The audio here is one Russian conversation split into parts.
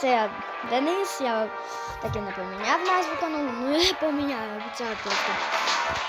Це я Денис, я таки не поміняв назву каналу, ну я поміняю обіцяю просто.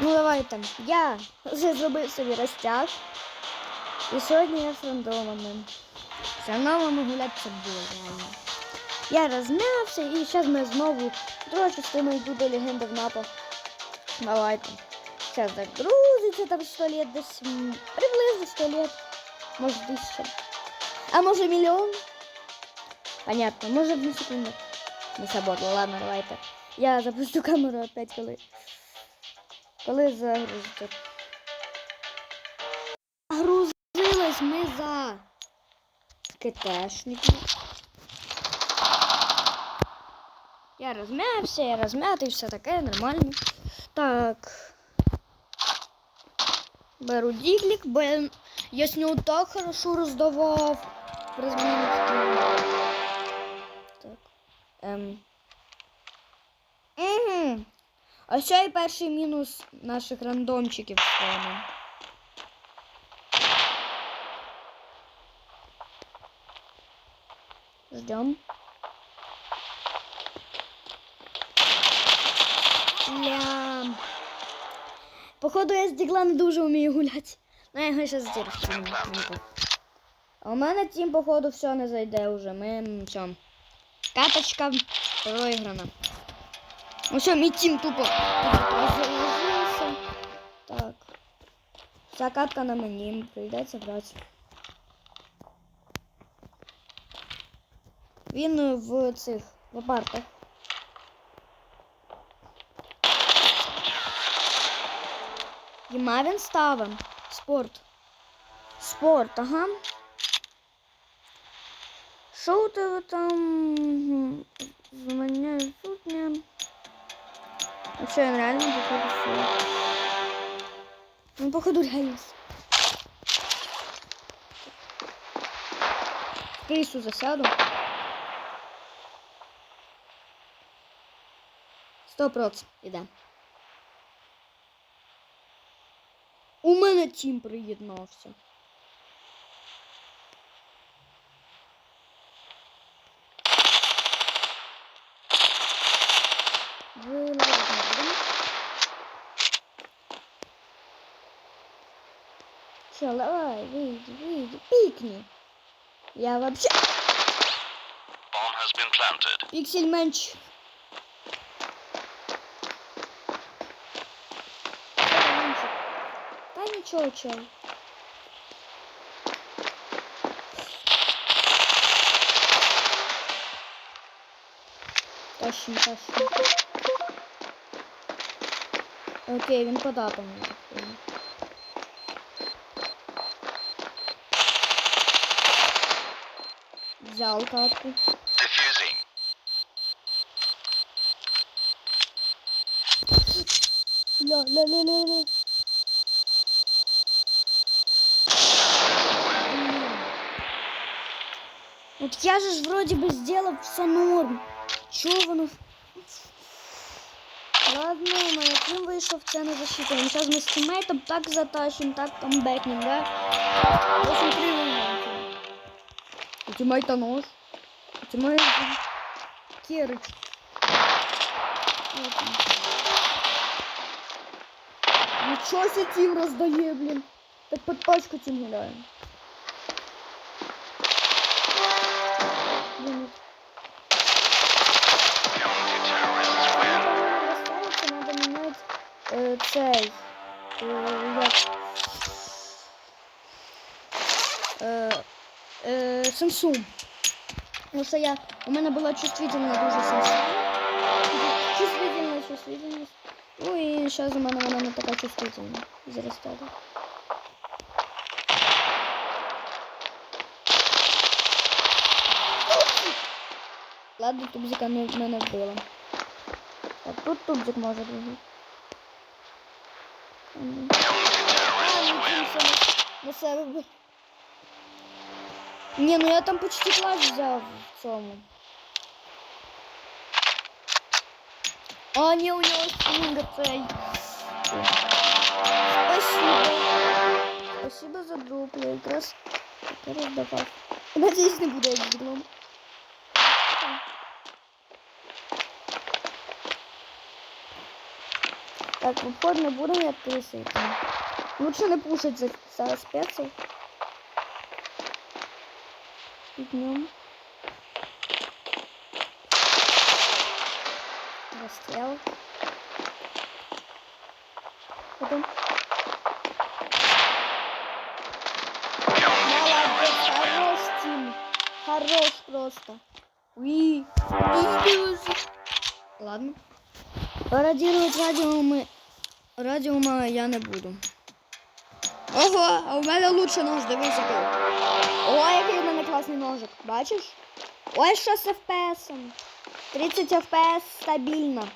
Ну давайте. Я вже зробив собі розтяг. І сьогодні я з рандомами. З рандомами гуляти це було реально. Я розм'явся і зараз ми знову друга частина йду до легенди в НАТО. Давайте. Зараз загрузиться там 100 лет десь. Приблизно 100 лет. Може тисяча. А може мільйон? Понятно, може одну секунду. Не сработало, ладно, давайте. Я запустю камеру опять коли. Коли загрузиться. Грузилась ми за КТшників. Я розм'явся, я розм'ятий, все таке, нормально. Так. Беру діглік, бо я, з нього так хорошо роздавав. Так. Ем. Угу. А ще й перший мінус наших рандомчиків стане. Ждем. Лям. Походу, я з дігла не дуже вмію гуляти. Ну, я його ще здірчу. А у мене тім, походу, все не зайде вже. Ми все. Каточка проіграна. Ну все, мій тім тупо заложився. Так. Вся катка на мені. Прийдеться брати. Він е, в цих в апартах. Єма він ставим. Спорт. Спорт, ага. Що у тебе там? Звання сутня. Ну що, він реально походу все. Ну, походу реально. Крису засяду. Сто проц іде. У мене тім приєднався. Що, давай, вийди, вийди, пікні. Я вообще Bomb has been planted. піксель менш. Та нічого, чел. Тащим, тащим. Окей, він подапав мені. Взял катку. Diffusing. Ля, ля, ля, ля, ля. Блин. Вот я же ж вроде бы сделал все норм. Чё воно? Ладно, моя тим вийшов, це не засчитаємо. Зараз ми з тімейтом так затащим, так камбекнем, да? 8-3 виграємо. У тімейта нож. У тімейта керич. Вот он. Нічого себе тім роздає, блін. Так під пачку тім гуляємо. Блін, Counter-terrorists win. Розставиться, надо міняти е, цей. Е, як? Samsung. Тому що я, у мене була чувствительна дуже Samsung. Чувствительна, чувствительність. Ну і зараз у мене вона не така чувствительна. Зростає. Ладно, тубзика не, мене вбила. Так, тут тубзик може бути. А, ну, на- себе. Ні, ну я там почти клас взяв в цьому. А, ні, у нього стінга цей. Спасибо. Спасибо за дроп, я якраз таке роздавав. Надіюсь, не буде як з дроп. Так, в обход не будемо як трусити. Лучше не пушить за, за спеців. Піднем. Расстрел. Потом. Молодец, хорош, Тим. Хорош просто. Уи. Ладно. Пародировать радио мы... Радіума я не буду. Ого, а у мене лучше нож, дивись який. Ой, класний ножик. Бачиш? Ой, що з FPS. 30 FPS стабільно.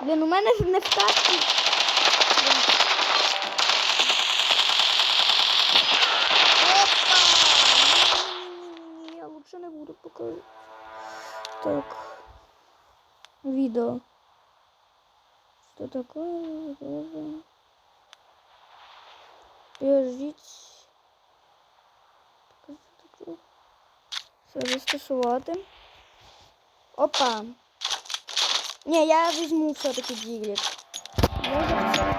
Блін, у мене не. Блін. Опа! Я лучше не буду показувати. Так. Видео. Что такое? Подожди. Подождите. Все, застосувати. Опа. Ні, я візьму все-таки діглік. Може це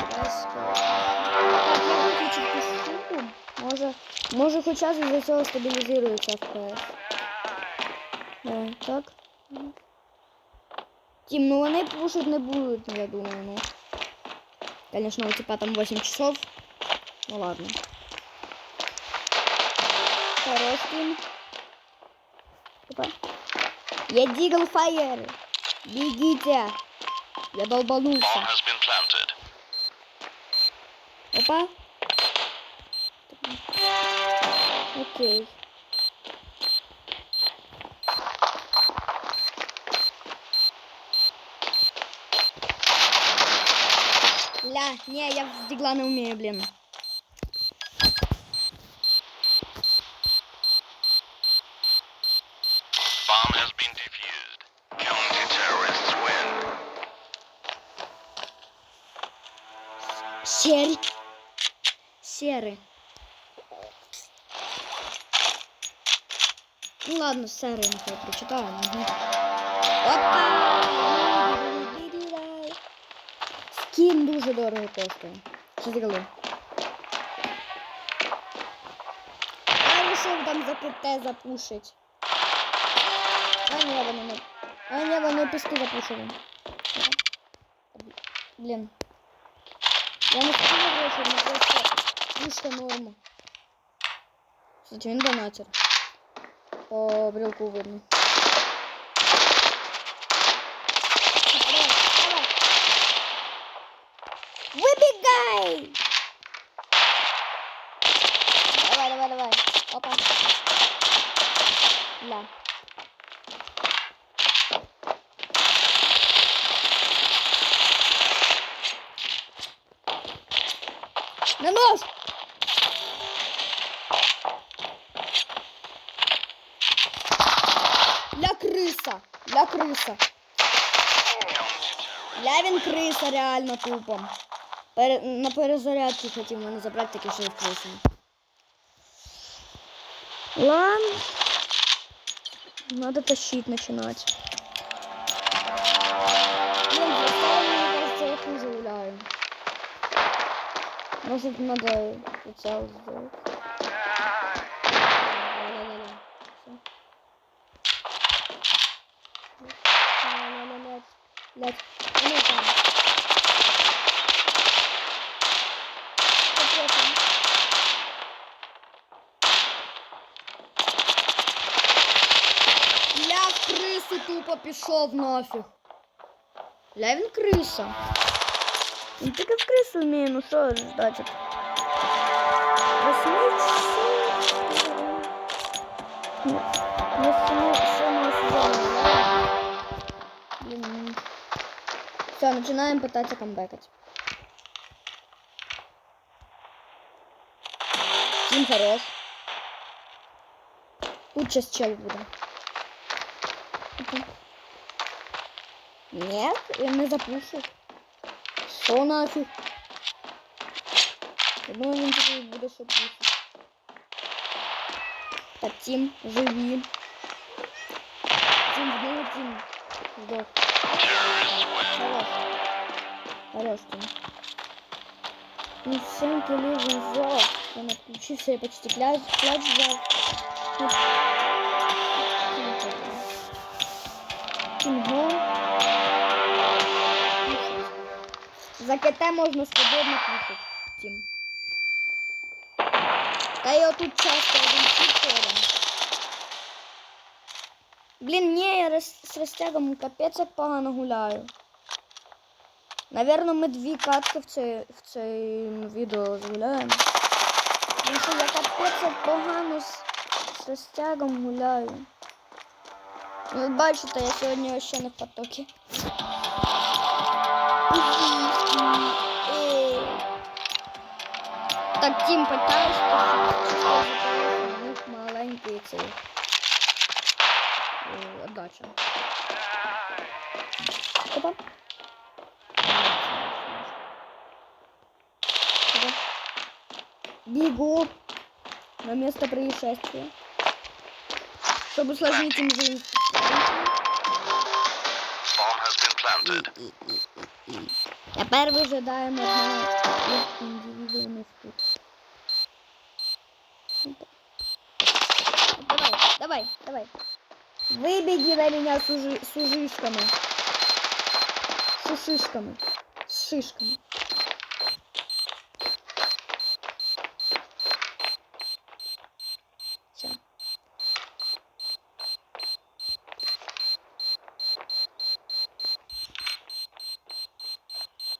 штуку. Може, може хоча б із-за цього стабілізується FPS. Давай, так. Тим, ну вони пушить не будуть, я думаю, ну. Конечно, у типа там 8 часов. Ну ладно. Тим. Опа. Я дигл фаер. Бегите. Я долбанулся. Опа. Окей. Ля, не, я с дигла не умею, блин. Серый. Серый. Ну ладно, серый нехай прочитаю. Угу. Опа! Скін дуже дорого коштує. Що зробили? Я вирішив там за КТ запушить. А ні, вони не. А ні, вони піску запушили. Блін. Я не скажу гроші, не просто пушка норма. Кстати, він донатер. По брелку видно. Выбегай! Кауса. Бля, він реально тупо. Пере... На перезарядке хотим, мене забрать таке, що і вкрисив. Лан. Надо тащить начинать. Ну, Может, надо прицел сделать. Блядь, ну там. Что там? Ля в крису тупо пішов нафіг. Ля він криса. Він тільки в крису вміє, ну що ждать? Восьми часов. Ні, восьми сьомого Все, начинаем пытаться камбэкать. Тим хорош. Тут сейчас чел буде. Опа. Нет, я не запушу. Що нафіг? Я думаю, він тільки буде ще пушити. Так, Так, Тім, живі. Тім, знову Тім. Здох. Terrorists win. Хорош. Хорош, Тім. Ну, 7 килів він взяв. Він отключився і почти кляч, кляч взяв. Ну, Тім добре. Тім гол. За КТ можна свободно кушать. Тім. Та я тут часто один хід подам. Блін, ні, я роз, з розтягом капець як погано гуляю. Наверно, ми дві катки в цей, в цей відео згуляємо. Тому що я капець як погано з, з розтягом гуляю. Ну, Ви бачите, я сьогодні ще не в потокі. Е. Так, Тім, питаєш, що у них маленький цей. е, Отдача. Опа. Опа. Бегу на место происшествия. Чтобы усложнить им жизнь. Bomb has been planted. Тепер вижидаємо одного із індивідуумів тут. Опа. Давай, давай, давай. Выбеги на меня с, ужи- с ужишками. С ушишками. С шишками. Все.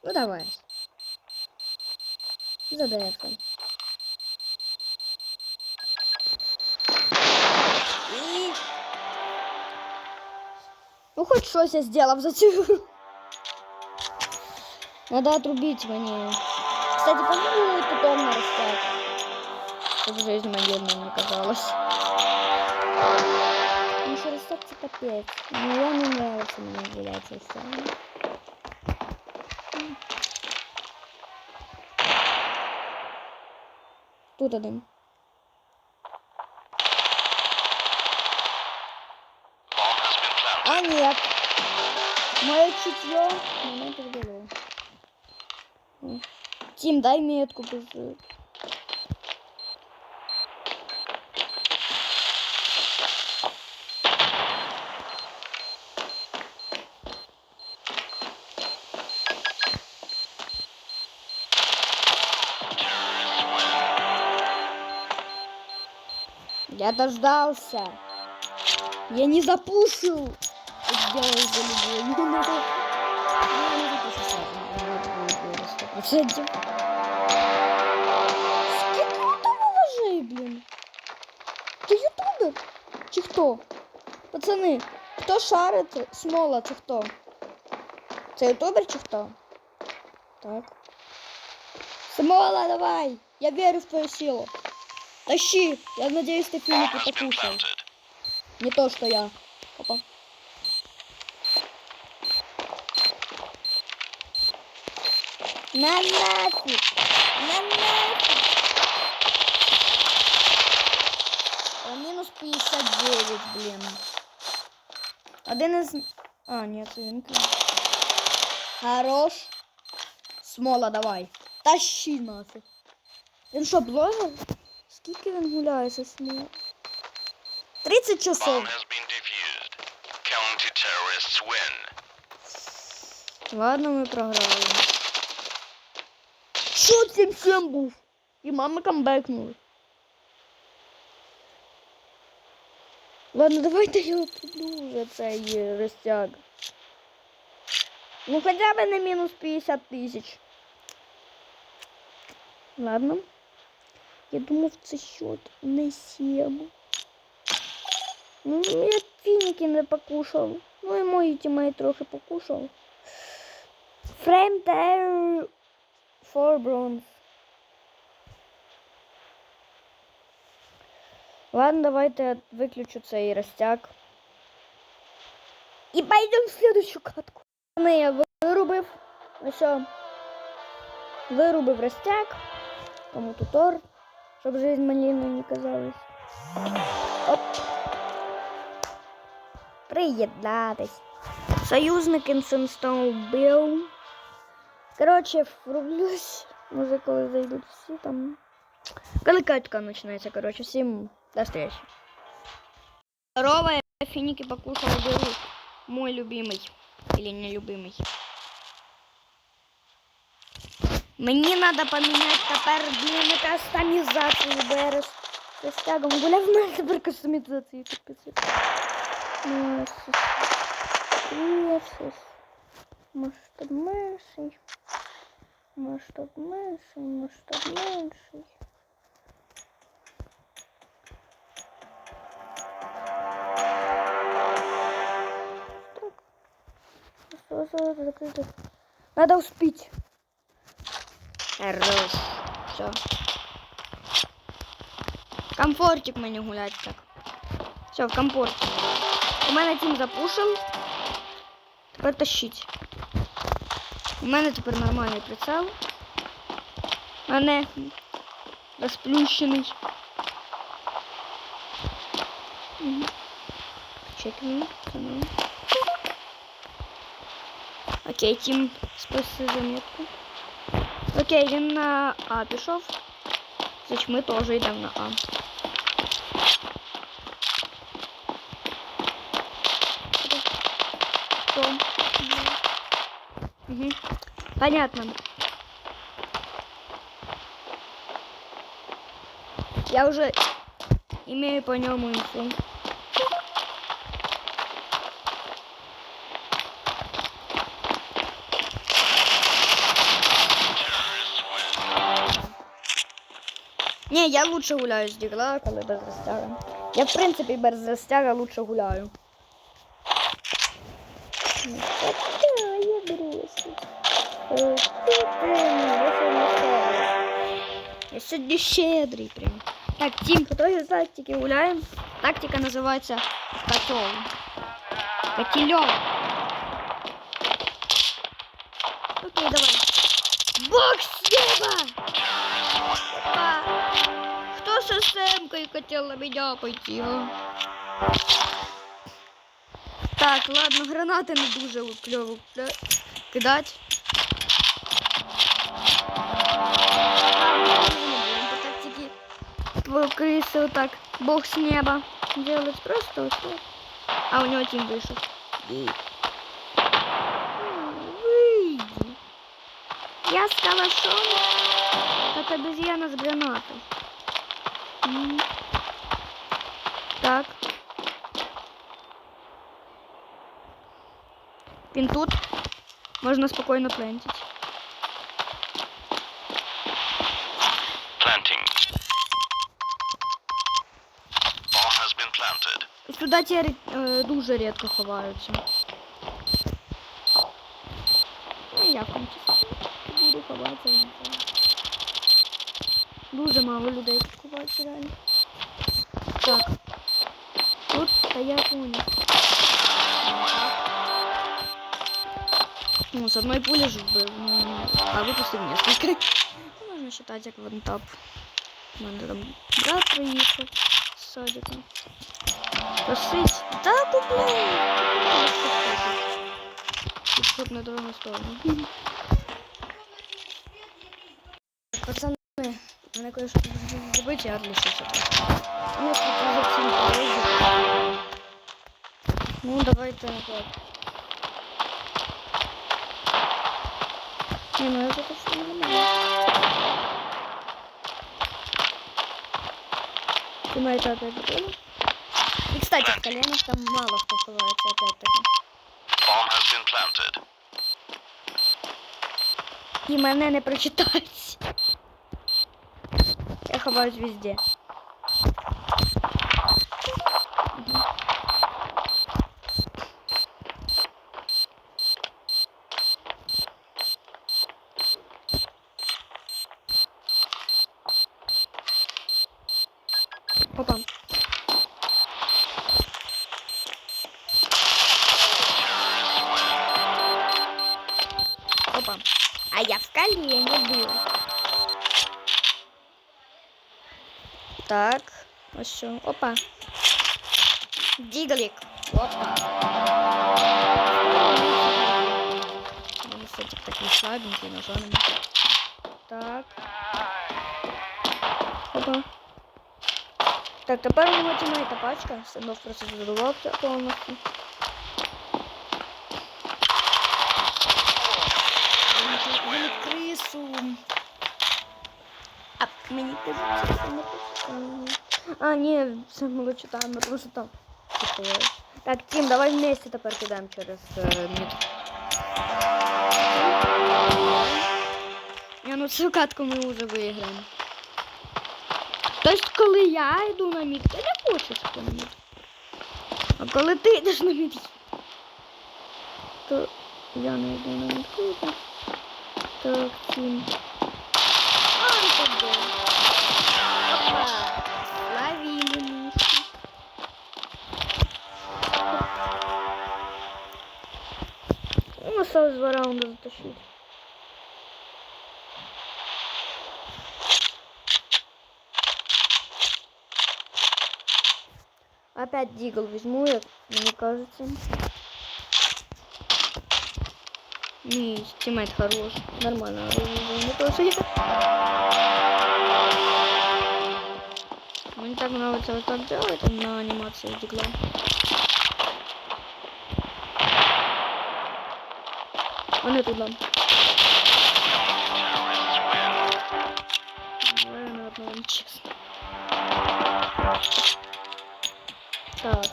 Ну давай. Задефай. Ну хоть щось я сделав за. Надо отрубить мне. Кстати, по-моему, потом на растяг. Чтобы жизнь могильной не казалась. Ну, что растяг это капец. Ну, я не нравится мне гулять растяг. Тут один. А нет. Мое чутье меня подвело. М. Тим, дай метку win. Я дождался. Я не запушу. Сделал за. Ну. Я не. Надо будет было сто ножей, блін? Ти ютубер? Чи хто? Пацани, хто шарить смола, це хто? Це ютубер чи хто? Так. Смола, давай! Я верю в твою силу. Тащи! Я надеюсь, ты Филиппа покушал. Не то, что я. Опа. На нафиг! На нафиг! А, минус 59, блин. Один из... А, нет, він. Хорош. Смола, давай. Тащи нафиг. Він що, блогер? Скільки він гуляє зі смола? 30 часов. Ладно, ми програли. Що цим всім був? І мама камбекнула. Ладно, давайте я піду вже цей е, розтяг. Ну хоча б не мінус 50 тисяч. Ладно. Я думав, це счет не 7. Ну, я фініки не покушав. Ну і мої тімей трохи покушав. Frame Terror for Bronze. Ладно, давайте я выключу цей растяг. І пойдем в следующую катку. Не, я вирубив. Ось. Вирубив растяг. Кому тутор, щоб жизнь малиною не казалась. Оп. Приєднатись. Союзник інсенстом вбив. Коротше, врублюсь. Може, коли зайдуть всі там. Коли катка починається, коротше, всім до встречи. Здорово, я финики покушал, был мой любимый. Или нелюбимый. Мені треба поміняти тепер блін, кастомізацію БРС. З тягом гуляв в мене тепер кастомізацію капець. Ну, Масштаб Масштаб менший. Масштаб менший, масштаб менший. Так. Осталось закрыто. Надо успеть. Хорош. Все. Комфортик мені гулять так. Все, в комфорті. У мене тім запушив. Тепер тащить. У мене тепер нормальний прицел. У мене розплющений. Чекаємо. Окей, тім спаси заметку. Окей, він на А пішов. Значить, ми теж йдемо на А. Угу. Понятно. Я уже имею по нему инфу. Не, я лучше гуляю з дігла, коли без. Я в принципі без розтяга лучше гуляю. Ну, я бросив. Е, ти ти, я сьогодні щедрий. Я сьогодні щедрий прям. Так, Тім, по той тактики гуляємо. Тактика називається котел. Котельок. Окей, давай. Бокс неба! А, Кто со Сэмкой хотел на меня пойти, а? Так, ладно, гранати не дуже кльово кля- кидать. Крысы вот так бог с неба делать просто вот так. А у него тим вышел. Выйди. Я с калашом, как обезьяна с гранатой. Так. Він тут. Можна спокійно плентить. planted. Сюди ті е, дуже рідко ховаються. Ну, я в тому числі буду ховатися. не знаю. Дуже мало людей тут ховаються реально. Так. Тут стоять вони. Ну, с одной пули же вбив. Ну, а выпустил несколько. Ну, Можно считать, как вантап. У мене там брат приїхав з садика. Просить. Да, купляй! Тут на другу сторону. Пацаны, мене кое-що тут зробити, я всім полезно. Ну, давайте так. Не, ну это точно нормально. Ты на это опять готова? И, кстати, в коленях там мало кто ховается опять-таки. И мене не прочитать. Я ховаюсь везде. Так. Ось що. Опа. Диглик. Вот так. У мене сетик такий слабенький, нажали. Так. Опа. Так, тепер у нього тімейта пачка. Синов просто задувався повністю. Він крису. А мені кажуть, це не почитали. А, ні, це ми вичитаємо, просто там. Так, Тім, давай вместе тепер підемо через мід. Я ну цю катку ми вже виграємо. Тобто, коли я йду на мід, ти не хочеш на мід. А коли ти йдеш на мід, то я не йду на мід. Так, Тім. Осталось два раунда затащить. Опять дигл возьму я, мне кажется. Не, тиммейт хорош. Нормально. Не я. Мне так нравится вот так делать на анимации дигла. Вони тут нам. Давай на одном честно. Так.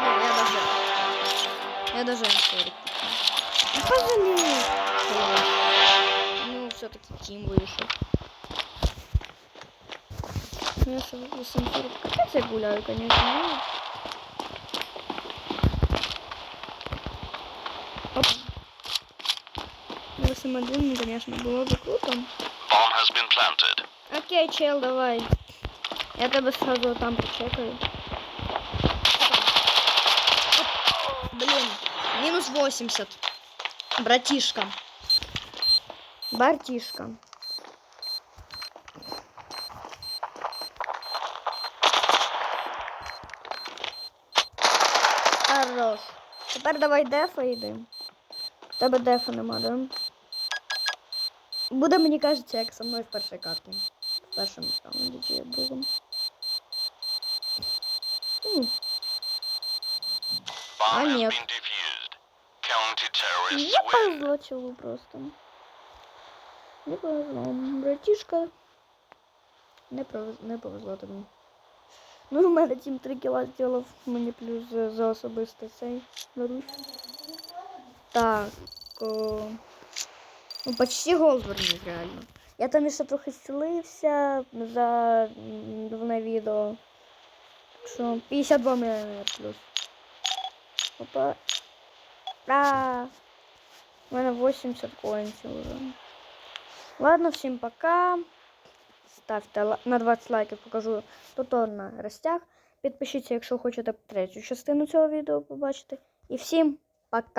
Не, я даже... Я даже м Ну, пожалей. Ну, все-таки Тим вышел. Я 840. Капец я гуляю, конечно. ну. Оп. 8-1, конечно, было бы круто. Окей, чел, давай. Я тебе сразу там прочекаю. Блин, минус 80. Братишка. Братишка. Хорош. Тепер давай дефа йди. Тебе дефа нема, да? Буде, мені кажеться, як со мною в першій карті. В першому раунді чи в другому. М, Bomb А, has нет. been defused. Counter-terrorists Не win. повезло челу просто. Не повезло. Братишка. Не, повез... не повезло тобі. Ну, у мене тім 3 кіла зробив мені плюс за, за особистий цей беруть. Так. О... Ну, почти гол звернув, реально. Я там ще трохи зцілився за давне відео. Що 52 мільйони плюс. Опа. А, у мене 80 коинців уже. Ладно, всім пока. Ставте на 20 лайків, покажу повтор на розтяг. Підпишіться, якщо хочете третю частину цього відео побачити. І всім пока!